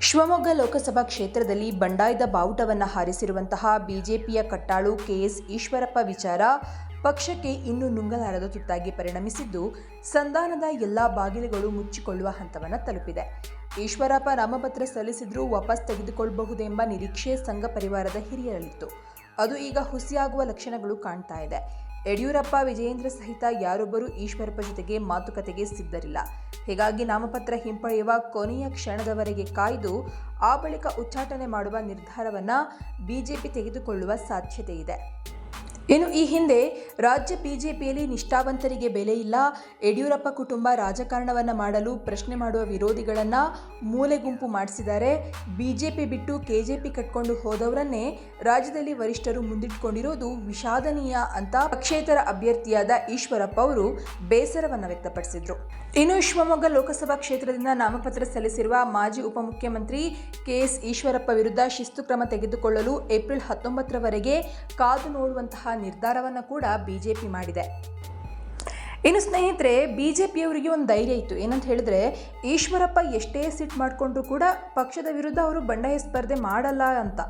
ಶಿವಮೊಗ್ಗ ಲೋಕಸಭಾ ಕ್ಷೇತ್ರದಲ್ಲಿ ಬಂಡಾಯದ ಬಾವುಟವನ್ನು ಹಾರಿಸಿರುವಂತಹ ಬಿಜೆಪಿಯ ಕಟ್ಟಾಳು ಕೆಎಸ್ ಈಶ್ವರಪ್ಪ ವಿಚಾರ ಪಕ್ಷಕ್ಕೆ ಇನ್ನೂ ನುಂಗಲಾರದ ತುತ್ತಾಗಿ ಪರಿಣಮಿಸಿದ್ದು, ಸಂಧಾನದ ಎಲ್ಲ ಬಾಗಿಲುಗಳು ಮುಚ್ಚಿಕೊಳ್ಳುವ ಹಂತವನ್ನು ತಲುಪಿದೆ. ಈಶ್ವರಪ್ಪ ನಾಮಪತ್ರ ಸಲ್ಲಿಸಿದ್ರೂ ವಾಪಸ್ ತೆಗೆದುಕೊಳ್ಳಬಹುದೆಂಬ ನಿರೀಕ್ಷೆ ಸಂಘ ಪರಿವಾರದ ಹಿರಿಯರಲ್ಲಿತ್ತು. ಅದು ಈಗ ಹುಸಿಯಾಗುವ ಲಕ್ಷಣಗಳು ಕಾಣ್ತಾ ಇದೆ. ಯಡಿಯೂರಪ್ಪ, ವಿಜಯೇಂದ್ರ ಸಹಿತ ಯಾರೊಬ್ಬರೂ ಈಶ್ವರಪ್ಪ ಜೊತೆಗೆ ಮಾತುಕತೆಗೆ ಸಿದ್ಧರಿಲ್ಲ. ಹೀಗಾಗಿ ನಾಮಪತ್ರ ಹಿಂಪಡೆಯುವ ಕೊನೆಯ ಕ್ಷಣದವರೆಗೆ ಕಾಯ್ದು ಆ ಬಳಿಕ ಉಚ್ಚಾಟನೆ ಮಾಡುವ ನಿರ್ಧಾರವನ್ನು ಬಿಜೆಪಿ ತೆಗೆದುಕೊಳ್ಳುವ ಸಾಧ್ಯತೆ ಇದೆ ಇನ್ನು ಈ ಹಿಂದೆ ರಾಜ್ಯ ಬಿಜೆಪಿಯಲ್ಲಿ ನಿಷ್ಠಾವಂತರಿಗೆ ಬೆಲೆ ಇಲ್ಲ. ಯಡಿಯೂರಪ್ಪ ಕುಟುಂಬ ರಾಜಕಾರಣವನ್ನು ಮಾಡಲು ಪ್ರಶ್ನೆ ಮಾಡುವ ವಿರೋಧಿಗಳನ್ನು ಮೂಲೆ ಗುಂಪು ಮಾಡಿಸಿದ್ದಾರೆ. ಬಿಜೆಪಿ ಬಿಟ್ಟು ಕೆಜೆಪಿ ಕಟ್ಕೊಂಡು ಹೋದವರನ್ನೇ ರಾಜ್ಯದಲ್ಲಿ ವರಿಷ್ಠರು ಮುಂದಿಟ್ಕೊಂಡಿರೋದು ವಿಷಾದನೀಯ ಅಂತ ಪಕ್ಷೇತರ ಅಭ್ಯರ್ಥಿಯಾದ ಈಶ್ವರಪ್ಪ ಅವರು ಬೇಸರವನ್ನು ವ್ಯಕ್ತಪಡಿಸಿದರು. ಇನ್ನು ಶಿವಮೊಗ್ಗ ಲೋಕಸಭಾ ಕ್ಷೇತ್ರದಿಂದ ನಾಮಪತ್ರ ಸಲ್ಲಿಸಿರುವ ಮಾಜಿ ಉಪಮುಖ್ಯಮಂತ್ರಿ ಕೆಎಸ್ ಈಶ್ವರಪ್ಪ ವಿರುದ್ಧ ಶಿಸ್ತು ಕ್ರಮ ತೆಗೆದುಕೊಳ್ಳಲು ಏಪ್ರಿಲ್ ಹತ್ತೊಂಬತ್ತರವರೆಗೆ ಕಾದು ನೋಡುವಂತಹ ನಿರ್ಧಾರವನ್ನು ಕೂಡ ಬಿಜೆಪಿ ಮಾಡಿದೆ. ಇನ್ನು ಸ್ನೇಹಿತರೆ ಬಿ ಜೆ ಪಿಯವರಿಗೆ ಒಂದು ಧೈರ್ಯ ಇತ್ತು. ಏನಂತ ಹೇಳಿದ್ರೆ, ಈಶ್ವರಪ್ಪ ಎಷ್ಟೇ ಸಿಟ್ ಮಾಡಿಕೊಂಡ್ರು ಕೂಡ ಪಕ್ಷದ ವಿರುದ್ಧ ಅವರು ಬಂಡಾಯ ಸ್ಪರ್ಧೆ ಮಾಡಲ್ಲ ಅಂತ.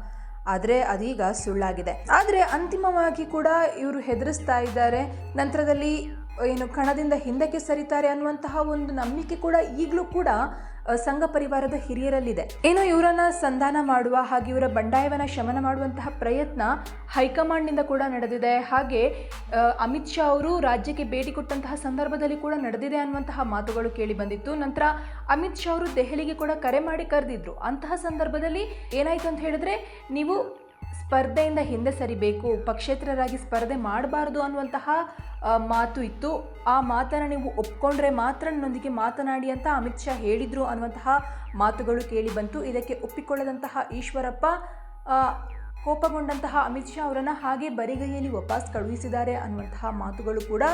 ಆದರೆ ಅದೀಗ ಸುಳ್ಳಾಗಿದೆ. ಆದರೆ ಅಂತಿಮವಾಗಿ ಕೂಡ ಇವರು ಹೆದರಿಸ್ತಾ ಇದ್ದಾರೆ. ನಂತರದಲ್ಲಿ ಏನು ಕಣದಿಂದ ಹಿಂದಕ್ಕೆ ಸರಿತಾರೆ ಅನ್ನುವಂತಹ ಒಂದು ನಂಬಿಕೆ ಕೂಡ ಈಗಲೂ ಕೂಡ ಸಂಘ ಪರಿವಾರದ ಹಿರಿಯರಲ್ಲಿದೆ. ಏನು ಇವರನ್ನ ಸಂಧಾನ ಮಾಡುವ ಹಾಗೆ ಇವರ ಬಂಡಾಯವನ್ನ ಶಮನ ಮಾಡುವಂತಹ ಪ್ರಯತ್ನ ಹೈಕಮಾಂಡ್ನಿಂದ ಕೂಡ ನಡೆದಿದೆ. ಹಾಗೆ ಅಮಿತ್ ಶಾ ಅವರು ರಾಜ್ಯಕ್ಕೆ ಭೇಟಿ ಕೊಟ್ಟಂತಹ ಸಂದರ್ಭದಲ್ಲಿ ಕೂಡ ನಡೆದಿದೆ ಅನ್ನುವಂತಹ ಮಾತುಗಳು ಕೇಳಿ ಬಂದಿತ್ತು. ನಂತರ ಅಮಿತ್ ಶಾ ಅವರು ದೆಹಲಿಗೆ ಕೂಡ ಕರೆ ಮಾಡಿ ಕರೆದಿದ್ರು. ಅಂತಹ ಸಂದರ್ಭದಲ್ಲಿ ಏನಾಯ್ತು ಅಂತ ಹೇಳಿದ್ರೆ, ನೀವು ಸ್ಪರ್ಧೆಯಿಂದ ಹಿಂದೆ ಸರಿಬೇಕು, ಪಕ್ಷೇತರರಾಗಿ ಸ್ಪರ್ಧೆ ಮಾಡಬಾರ್ದು ಅನ್ನುವಂತಹ ಮಾತು ಇತ್ತು. ಆ ಮಾತನ್ನು ನೀವು ಒಪ್ಕೊಂಡ್ರೆ ಮಾತ್ರ ನನ್ನೊಂದಿಗೆ ಮಾತನಾಡಿ ಅಂತ ಅಮಿತ್ ಶಾ ಹೇಳಿದರು ಅನ್ನುವಂತಹ ಮಾತುಗಳು ಕೇಳಿ ಬಂತು. ಇದಕ್ಕೆ ಒಪ್ಪಿಕೊಳ್ಳದಂತಹ ಈಶ್ವರಪ್ಪ ಕೋಪಗೊಂಡಂತಹ ಅಮಿತ್ ಶಾ ಅವರನ್ನು ಹಾಗೆ ಬರಿಗೈಯಲ್ಲಿ ವಾಪಸ್ ಕಳುಹಿಸಿದ್ದಾರೆ ಅನ್ನುವಂತಹ ಮಾತುಗಳು ಕೂಡ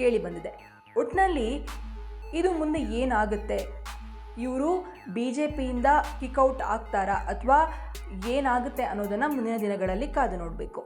ಕೇಳಿ ಬಂದಿದೆ. ಒಟ್ಟಿನಲ್ಲಿ ಇದು ಮುಂದೆ ಏನಾಗುತ್ತೆ? ಇವರು ಬಿ ಜೆ ಪಿಯಿಂದ ಕಿಕ್ಔಟ್ ಆಗ್ತಾರಾ ಅಥವಾ ಏನಾಗುತ್ತೆ ಅನ್ನೋದನ್ನು ಮುಂದಿನ ದಿನಗಳಲ್ಲಿ ಕಾದು ನೋಡಬೇಕು.